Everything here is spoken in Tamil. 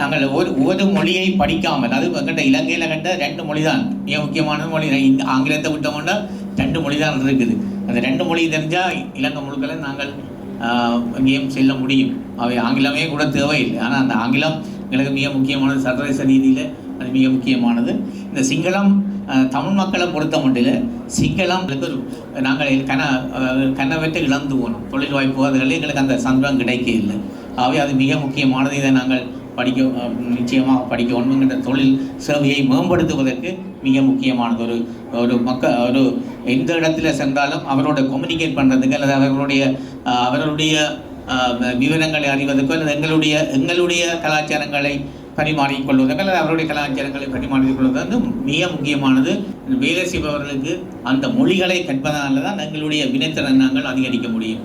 நாங்கள் ஒரு ஒரு மொழியை படிக்காமல் அது கண்ட இலங்கையில் கண்ட ரெண்டு மொழி தான் மிக முக்கியமான மொழி இந்த ஆங்கிலத்தை விட்டோம்னா ரெண்டு மொழி தான் இருக்குது. அந்த ரெண்டு மொழி தெரிஞ்சால் இலங்கை முழுக்களை நாங்கள் எங்கேயும் செல்ல முடியும். அவை ஆங்கிலமே கூட தேவையில்லை. ஆனால் அந்த ஆங்கிலம் எங்களுக்கு மிக முக்கியமானது. சர்வதேச ரீதியில் அது மிக முக்கியமானது. இந்த சிங்களம் தமிழ் மக்களை பொறுத்த மட்டில் சிங்களம் ஒரு நாங்கள் கன ஆஹ், கனவற்றை இழந்து போனோம். தொழில் வாய்ப்பு அதுகளில் எங்களுக்கு அந்த சந்தம் கிடைக்க இல்லை ஆகவே அது மிக முக்கியமானது. இதை நாங்கள் படிக்க நிச்சயமாக படிக்க ஒன்றுங்கிற தொழில் சேவையை மேம்படுத்துவதற்கு மிக முக்கியமானது ஒரு ஒரு மக்க ஒரு எந்த இடத்துல சென்றாலும் அவரோட கம்யூனிகேட் பண்ணுறதுக்கு அல்லது அவர்களுடைய அவர்களுடைய விவரங்களை அறிவதற்கோ அல்லது எங்களுடைய எங்களுடைய கலாச்சாரங்களை பரிமாறிக்கொள்வதற்கு அல்லது அவருடைய கலாச்சாரங்களை பரிமாறிக்கொள்வது வந்து மிக முக்கியமானது. வேலை செய்பவர்களுக்கு அந்த மொழிகளை கற்பதனால தான் எங்களுடைய வினைத்திறன் நாங்கள் அதிகரிக்க முடியும்.